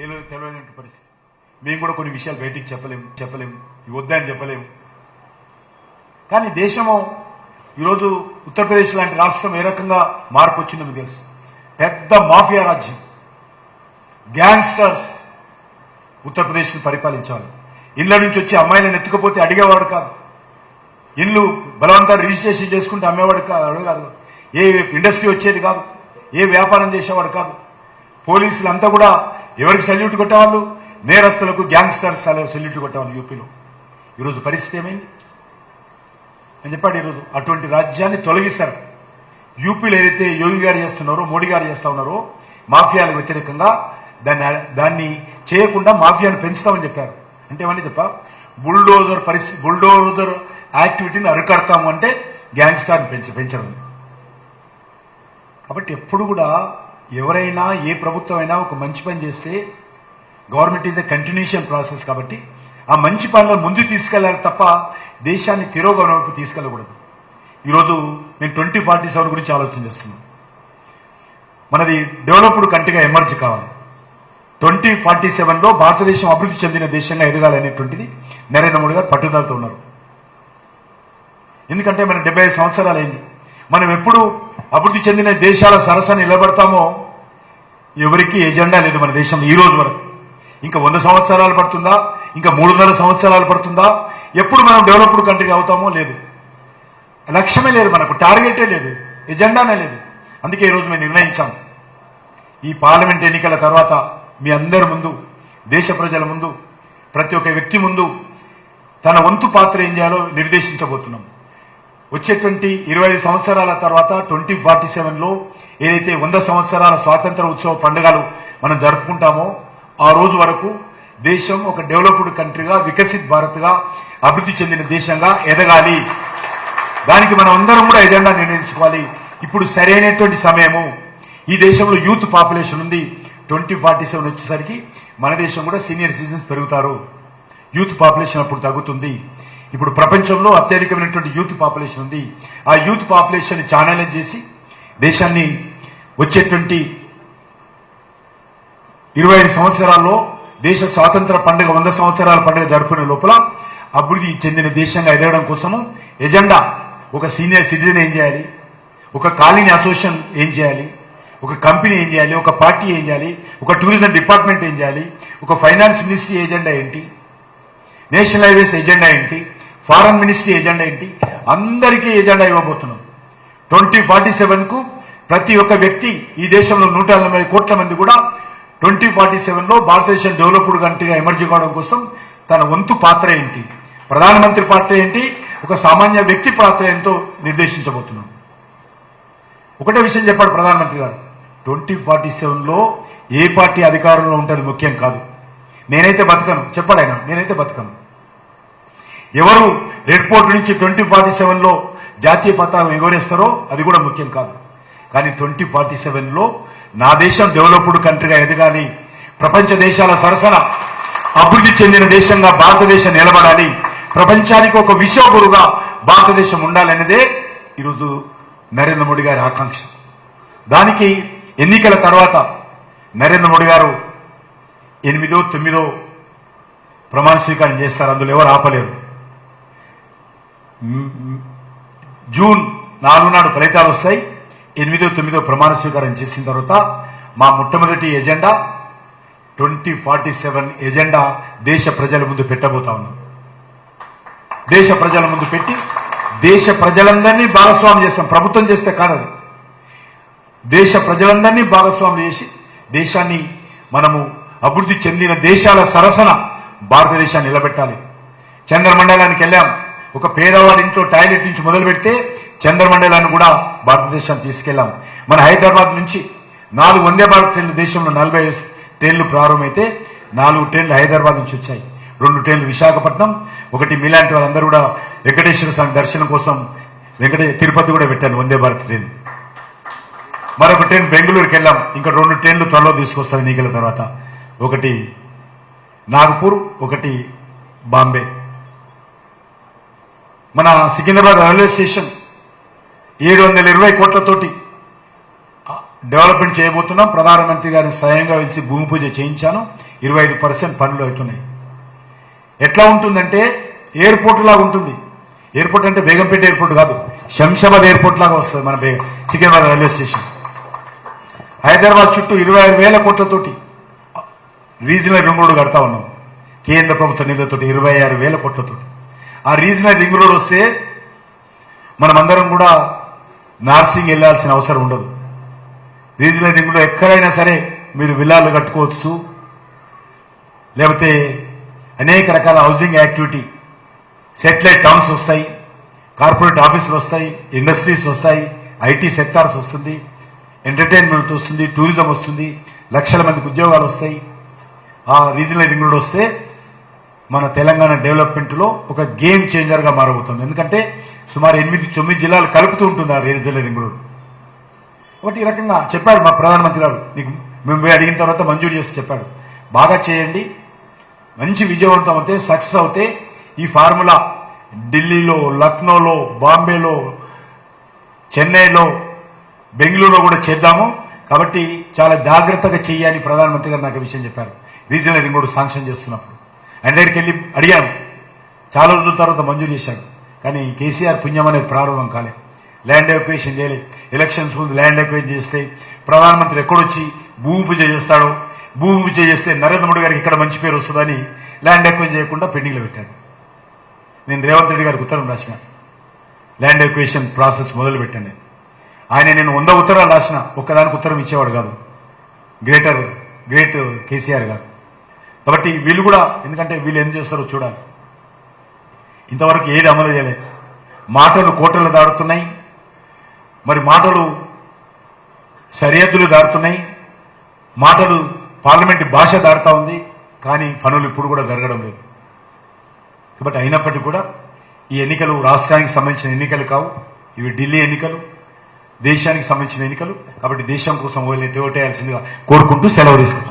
ఏలో తెలియని పరిస్థితి. మేము కూడా కొన్ని విషయాలు బయటికి చెప్పలేము చెప్పలేము ఇవి వద్దని చెప్పలేము. కానీ దేశము ఈరోజు ఉత్తరప్రదేశ్ లాంటి రాష్ట్రం ఏ రకంగా మార్పు వచ్చిందో మీకు తెలుసు. పెద్ద మాఫియా రాజ్యం. గ్యాంగ్స్టర్స్ ఉత్తరప్రదేశ్ని పరిపాలించాలి. ఇళ్ళ నుంచి వచ్చి అమ్మాయిలను ఎత్తుకపోతే అడిగేవాడు కాదు. ఇల్లు బలవంతంగా రిజిస్ట్రేషన్ చేసుకుంటే అమ్మేవాడు కాదు కాదు ఏ ఇండస్ట్రీ వచ్చేది కాదు. ఏ వ్యాపారం చేసేవాడు కాదు. పోలీసులు అంతా కూడా ఎవరికి సల్యూట్ కొట్టేవాళ్ళు? నేరస్తులకు గ్యాంగ్స్టర్స్ సెల్యూట్ కొట్టేవాళ్ళు యూపీలో. ఈరోజు పరిస్థితి ఏమైంది? అని చెప్పాడు ఈరోజు అటువంటి రాజ్యాన్ని తొలగిస్తారు. యూపీలో ఏదైతే యోగి గారు చేస్తున్నారో మోడీ గారు చేస్తా ఉన్నారో మాఫియాలకు వ్యతిరేకంగా దాన్ని దాన్ని చేయకుండా మాఫియాను పెంచుతామని చెప్పారు. అంటే ఏమని చెప్ప? బుల్డోజర్ పరిస్థితి బుల్డోజర్ యాక్టివిటీని అరికడతాము అంటే గ్యాంగ్స్టార్ని పెంచ పెంచడం. కాబట్టి ఎప్పుడు కూడా ఎవరైనా ఏ ప్రభుత్వం అయినా ఒక మంచి పని చేస్తే government is a continuation process కాబట్టి ఆ మంచి పనులను ముందుకు తీసుకెళ్ళాలి తప్ప దేశాన్ని తిరోగమనం వైపు తీసుకెళ్ళకూడదు. ఈరోజు నేను ట్వంటీ ఫార్టీ సెవెన్ గురించి ఆలోచన చేస్తున్నాను మనది డెవలప్డ్ కంట్రీగా ఎమర్జ్ కావాలి. ట్వంటీ ఫార్టీ సెవెన్లో భారతదేశం అభివృద్ధి చెందిన దేశంగా ఎదగాలనేటువంటిది నరేంద్ర మోడీ గారు పట్టుదలతో ఉన్నారు. ఎందుకంటే మన డెబ్బై ఐదు సంవత్సరాలు అయింది మనం ఎప్పుడు అభివృద్ధి చెందిన దేశాల సరసన నిలబడతామో ఎవరికి ఎజెండా లేదు మన దేశం ఈ రోజు వరకు. ఇంకా వంద సంవత్సరాలు పడుతుందా? ఇంకా మూడున్నర సంవత్సరాలు పడుతుందా? ఎప్పుడు మనం డెవలప్డ్ కంట్రీ అవుతామో లేదు. లక్ష్యమే లేదు మనకు టార్గెటే లేదు ఎజెండానే లేదు. అందుకే ఈరోజు మేము నిర్ణయించాం. ఈ పార్లమెంట్ ఎన్నికల తర్వాత మీ అందరి ముందు దేశ ప్రజల ముందు ప్రతి ఒక్క వ్యక్తి ముందు తన వంతు పాత్ర ఏం చేయాలో నిర్దేశించబోతున్నాం. వచ్చేటువంటి ఇరవై ఐదు సంవత్సరాల తర్వాత ట్వంటీ ఫార్టీ సెవెన్లో ఏదైతే వంద సంవత్సరాల స్వాతంత్ర ఉత్సవ పండుగలు మనం జరుపుకుంటామో ఆ రోజు వరకు దేశం ఒక డెవలప్డ్ కంట్రీగా వికసిత్ భారత్గా అభివృద్ధి చెందిన దేశంగా ఎదగాలి. దానికి మనం అందరం కూడా ఎజెండా నిర్ణయించుకోవాలి. ఇప్పుడు సరైనటువంటి సమయము. ఈ దేశంలో యూత్ పాపులేషన్ ఉంది. ట్వంటీ ఫార్టీ సెవెన్ వచ్చేసరికి మన దేశం కూడా సీనియర్ సిటిజన్స్ పెరుగుతారు. యూత్ పాపులేషన్ అప్పుడు తగ్గుతుంది. ఇప్పుడు ప్రపంచంలో అత్యధికమైనటువంటి యూత్ పాపులేషన్ ఉంది. ఆ యూత్ పాపులేషన్ ఛానలైజ్ చేసి దేశాన్ని వచ్చేటువంటి ఇరవై ఐదు సంవత్సరాల్లో దేశ స్వాతంత్ర పండుగ వంద సంవత్సరాల పండుగ జరుపుకునే లోపల అభివృద్ధి చెందిన దేశంగా ఎదగడం కోసము ఎజెండా ఒక సీనియర్ సిటిజన్ ఏం చేయాలి? ఒక కాలనీ అసోసియేషన్ ఏం చేయాలి? ఒక కంపెనీ ఏం చేయాలి? ఒక పార్టీ ఏం చేయాలి? ఒక టూరిజం డిపార్ట్మెంట్ ఏం చేయాలి? ఒక ఫైనాన్స్ మినిస్ట్రీ ఎజెండా ఏంటి? నేషనల్ హైవేస్ ఎజెండా ఏంటి? ఫారెన్ మినిస్ట్రీ ఎజెండా ఏంటి? అందరికీ ఎజెండా ఇవ్వబోతున్నాం. ట్వంటీ ఫార్టీ సెవెన్కు ప్రతి ఒక్క వ్యక్తి ఈ దేశంలో నూట ఎనభై కోట్ల మంది కూడా ట్వంటీ ఫార్టీ సెవెన్లో భారతదేశం డెవలప్డ్ కంట్రీగా ఎమర్జీ కావడం కోసం తన వంతు పాత్ర ఏంటి? ప్రధానమంత్రి పాత్ర ఏంటి? ఒక సామాన్య వ్యక్తి పాత్ర ఎంతో నిర్దేశించబోతున్నాం. ఒకటే విషయం చెప్పాడు ప్రధానమంత్రి గారు. ట్వంటీ ఫార్టీ సెవెన్లో ఏ పార్టీ అధికారంలో ఉంటుంది ముఖ్యం కాదు. నేనైతే బతకను. చెప్పాడు ఆయన. నేనైతే బతకను. ఎవరు రెడ్ పోర్ట్ నుంచి ట్వంటీ ఫార్టీ సెవెన్లో జాతీయ పతాకం ఎగరేస్తారో అది కూడా ముఖ్యం కాదు. కానీ ట్వంటీ ఫార్టీ సెవెన్లో నా దేశం డెవలప్డ్ కంట్రీగా ఎదగాలి ప్రపంచ దేశాల సరసన అభివృద్ధి చెందిన దేశంగా భారతదేశం నిలబడాలి ప్రపంచానికి ఒక విశ్వగురుగా భారతదేశం ఉండాలనేదే ఈరోజు నరేంద్ర మోడీ గారి ఆకాంక్ష. దానికి ఎన్నికల తర్వాత నరేంద్ర మోడీ గారు ఎనిమిదో తొమ్మిదో ప్రమాణ స్వీకారం చేస్తారు అందులో ఎవరు ఆపలేరు. జూన్ నాలుగు నాడు ఫలితాలు వస్తాయి. ఎనిమిదో తొమ్మిదో ప్రమాణ స్వీకారం చేసిన తర్వాత మా మొట్టమొదటి agenda twenty forty seven agenda దేశ ప్రజల ముందు పెట్టబోతా ఉన్నాం. దేశ ప్రజల ముందు పెట్టి దేశ ప్రజలందరినీ భాగస్వామి చేస్తాం. ప్రభుత్వం చేస్తే కాదది. దేశ ప్రజలందరినీ భాగస్వామి చేసి దేశాన్ని మనము అభివృద్ధి చెందిన దేశాల సరసన భారతదేశాన్ని నిలబెట్టాలి. చంద్రమండలానికి వెళ్ళాం. ఒక పేదవాడి ఇంట్లో టాయిలెట్ నుంచి మొదలు పెడితే చంద్రమండలాన్ని కూడా భారతదేశం తీసుకెళ్ళాం. మన హైదరాబాద్ నుంచి నాలుగు వందే భారత్ ట్రైన్లు దేశంలో నలభై ట్రైన్లు ప్రారంభమైతే నాలుగు ట్రైన్లు హైదరాబాద్ నుంచి వచ్చాయి. రెండు ట్రైన్లు విశాఖపట్నం ఒకటి మీలాంటి వాళ్ళందరూ కూడా వెంకటేశ్వర స్వామి దర్శనం కోసం వెంకటే తిరుపతి కూడా పెట్టాను వందే భారత్ ట్రైన్. మరొక ట్రైన్ బెంగళూరుకి వెళ్ళాం. ఇంకా రెండు ట్రైన్లు త్వరలో తీసుకొస్తాం ఎన్నికల తర్వాత. ఒకటి నాగ్పూర్ ఒకటి బాంబే. మన సికింద్రాబాద్ రైల్వే స్టేషన్ ఏడు వందల ఇరవై కోట్లతోటి డెవలప్మెంట్ చేయబోతున్నాం. ప్రధానమంత్రి గారిని స్వయంగా వెలిసి భూమి పూజ చేయించాను. ఇరవై ఐదు పర్సెంట్ పనులు అవుతున్నాయి. ఎట్లా ఉంటుందంటే ఎయిర్పోర్ట్ లాగా ఉంటుంది. ఎయిర్పోర్ట్ అంటే బేగంపేట ఎయిర్పోర్ట్ కాదు. శంషాబాద్ ఎయిర్పోర్ట్ లాగా వస్తుంది మన బే సికింద్రాబాద్ రైల్వే స్టేషన్. హైదరాబాద్ చుట్టూ ఇరవై ఆరు వేల కోట్లతోటి రీజనల్ రింగ్ రోడ్డు కడతా ఉన్నాం. కేంద్ర ప్రభుత్వ నిధులతో ఇరవై ఆరు వేల కోట్లతోటి. ఆ రీజనల్ రింగ్ రోడ్ వస్తే మనమందరం కూడా నార్సింగ్ వెళ్ళాల్సిన అవసరం ఉండదు. రీజనల్ రింగ్లో ఎక్కడైనా సరే మీరు విల్లాలు కట్టుకోవచ్చు. లేకపోతే అనేక రకాల హౌసింగ్ యాక్టివిటీ సెటిలైట్ టౌన్స్ వస్తాయి కార్పొరేట్ ఆఫీసులు వస్తాయి ఇండస్ట్రీస్ వస్తాయి ఐటీ సెక్టార్స్ వస్తుంది ఎంటర్టైన్మెంట్ వస్తుంది టూరిజం వస్తుంది లక్షల మందికి ఉద్యోగాలు వస్తాయి. ఆ రీజనల్ రింగ్ రోడ్ వస్తే మన తెలంగాణ డెవలప్మెంట్లో ఒక గేమ్ చేంజర్గా మారబోతుంది. ఎందుకంటే సుమారు ఎనిమిది తొమ్మిది జిల్లాలు కలుపుతూ ఉంటుంది ఆ రీజనల్ రింగ్ రోడ్ ఒకటి ఈ రకంగా చెప్పాడు మా ప్రధానమంత్రి గారు. నీకు మేము అడిగిన తర్వాత మంజూరు చేసి చెప్పాడు. బాగా చేయండి. మంచి విజయవంతం అవుతే సక్సెస్ అవుతే ఈ ఫార్ములా ఢిల్లీలో లక్నోలో బాంబేలో చెన్నైలో బెంగళూరులో కూడా చేద్దాము. కాబట్టి చాలా జాగ్రత్తగా చేయని ప్రధానమంత్రి గారు నాకు విషయం చెప్పారు. రీజనల్ రింగ్ రోడ్ శాంక్షన్ చేస్తున్నప్పుడు. ఆయన దగ్గరికి వెళ్ళి అడిగాను చాలా రోజుల తర్వాత మంజూరు చేశాడు కానీ కేసీఆర్ పుణ్యం అనేది ప్రారంభం కాలే. ల్యాండ్ ఎక్వేషన్ చేయలేదు ఎలక్షన్స్ ముందు ల్యాండ్ ఎక్వేషన్ చేస్తే ప్రధానమంత్రి ఎక్కడొచ్చి భూమి పూజ చేస్తాడో? భూమి పూజ చేస్తే నరేంద్ర మోడీ గారికి ఇక్కడ మంచి పేరు వస్తుందని ల్యాండ్ ఎక్వేషన్ చేయకుండా పెండింగ్లో పెట్టాడు నేను రేవంత్ రెడ్డి గారికి ఉత్తరం రాసిన. ల్యాండ్ ఎక్వేషన్ ప్రాసెస్ మొదలు పెట్టండి ఆయన నేను వంద ఉత్తరాలు రాసిన. ఒక్కదానికి ఉత్తరం ఇచ్చేవాడు కాదు. గ్రేటర్ గ్రేట్ కేసీఆర్ గారు. కాబట్టి వీళ్ళు కూడా ఎందుకంటే వీళ్ళు ఏం చేస్తారో చూడాలి. ఇంతవరకు ఏది అమలు చేయలేదు. మాటలు కోటలు దాడుతున్నాయి మరి మాటలు సరిహద్దులు దారుతున్నాయి మాటలు పార్లమెంట్ భాష దాడుతా ఉంది. కానీ పనులు ఇప్పుడు కూడా జరగడం లేదు. కాబట్టి అయినప్పటికీ కూడా ఈ ఎన్నికలు రాష్ట్రానికి సంబంధించిన ఎన్నికలు కావు. ఇవి ఢిల్లీ ఎన్నికలు దేశానికి సంబంధించిన ఎన్నికలు. కాబట్టి దేశం కోసం ఓటేయాల్సిందిగా కోరుకుంటూ సెలవు తీసుకుంటాం